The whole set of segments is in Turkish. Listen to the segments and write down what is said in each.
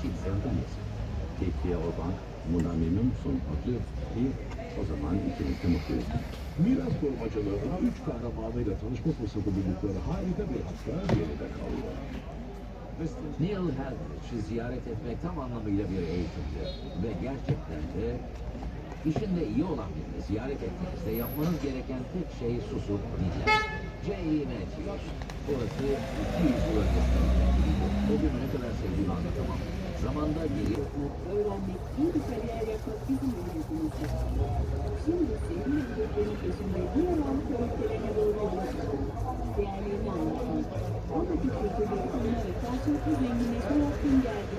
Çiğsev'den Peki o bank bundan memnun musun? Atlıyor. İyi. O zaman ikimiz de mutluyuz. Miras korumacılığına üç kahramanıyla tanışma fırsatı buldukları harika bir hafta geride kalıyor. Neil Heldridge'i ziyaret etmek tam anlamıyla bir eğitimdir. Ve gerçekten de işinde iyi olan birini ziyaret ettiğinizde yapmanız gereken tek şey susup dinlemek. J.E. Matthews. Orası 200 yıl öncesinde. O gün ne kadar sevdiğimi anlatamam. Zamanda geri öğrenmek, bir kariyer yapmak bizim ümidimizdi. Şimdi senin ümidlerin peşinde bir olan karakterine doğru çıkın. Değerlerini anlatın. Oradaki kültürleri tanıyarak karşılıklı zenginleşme yaptın geldi.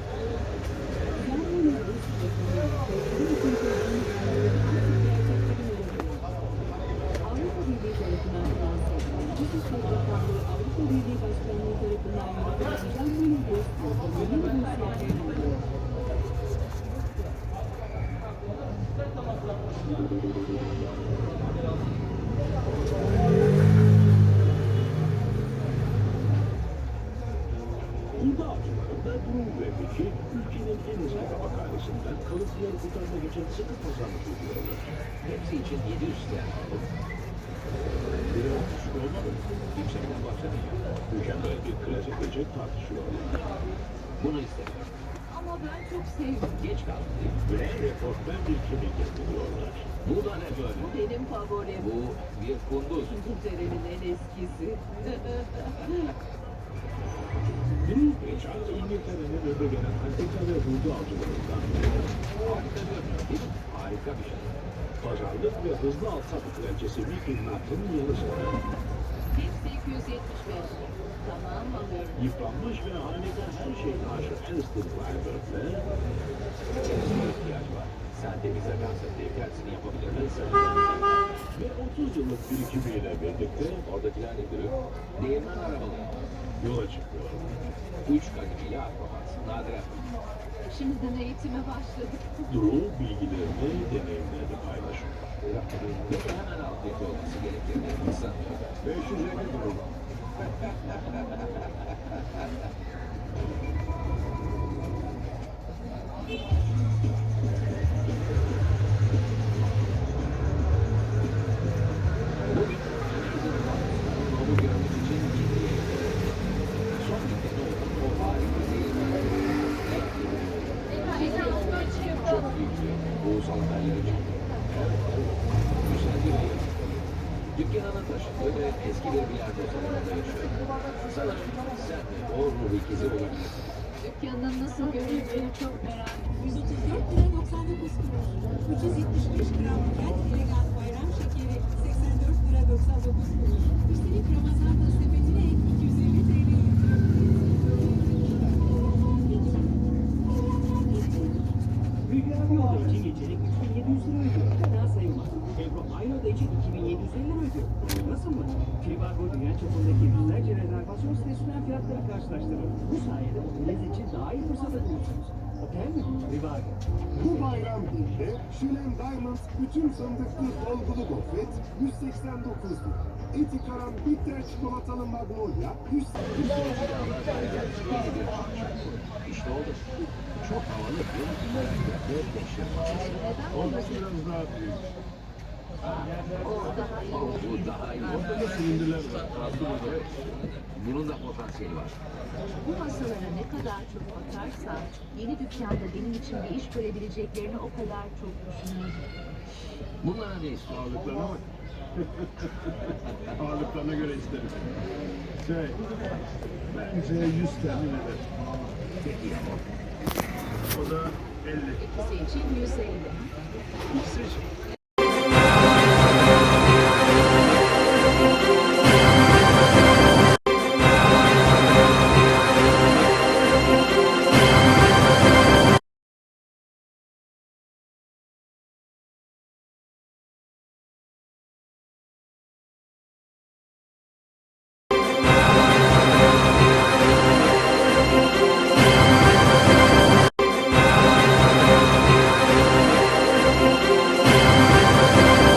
Tabakhanesinden kalıntıları kurtarmak için sıkı pazarlık ediyorlar. hepsi için 700 sterlin düşük olmadı mı? Yüksekten bahsedeyim. Mükemmel bir klasik gece tartışıyorlar. Bunu istedim. Ama ben çok sevdim. Geç kaldım. Ve rekortmen bir kimlik yapıyorlar. Bu da ne böyle? Benim favorim. Bu bir kunduz. İngiltere'nin en eskisi. Chuck İngiltere'nin önde gelen antika ve hurda avcılarından. Harika görünüyor değil mi? Harika bir şey. Pazarlık ve hızlı alçak kraliçesi Vicky Knight'ın yanı sıra Hepsi 275. Tamam alıyorum. yıpranmış ve harika her aşık Alistair Firebird'le Kendisine ihtiyaç var. Sahte bir zakansa tersini yapabilirler. ve 30 yıllık birikimiyle birlikte Oradakiler diyor? Değirmen arabaları. yola çıkıyor. Üç kademeli akrobat. Nadiren. Şimdiden eğitime başladık. Drew bilgilerini, deneyimlerini paylaşıyor. Peki hemen afiyet olması gerekir. Sanmıyorum. 550 Drew. Dükkanını taşıdığı ve eski bir bilardo salonunda yaşıyor. Sanırım sen de Orhun ikizi olabilirsin. Dükkanın nasıl görüldüğünü çok merak ediyorum. 134 lira 99 kuruş. 375 gram kent elegan bayram şekeri 84 lira 99 kuruş. Üstelik Ramazan da sepetine ek 250 TL Büyük bir yolda için geçerek 3700 lira ödüyor. Fena sayılmaz. Ebro Ayro'da için 2000 150 miydi? Nasıl mı? Trivago dünya çapındaki yüzlerce rezervasyon sitesinden fiyatları karşılaştırır. Bu sayede oteliniz için daha iyi fırsat bulursunuz. Otel mi? Trivago. Bu bayram günde Şilem Diamonds bütün sandıklı dolgulu gofret 189 lira. Etikaran bitter çikolatalı magnolia 100 lira. İşte oldu. Çok havalı. Olması biraz daha büyük. Bu daha iyi. Orada da silindirler var. Bunun da potansiyeli var. Bu masalara ne kadar çok bakarsa yeni dükkanda benim için bir iş görebileceklerini o kadar çok düşünüyorum. Bunlara ne istiyorsun? Ağırlıklarına bak. Ağırlıklarına göre isterim. Şey, bence 100 temin eder. Peki ya o. O da 50. İkisi için 150. İkisi için.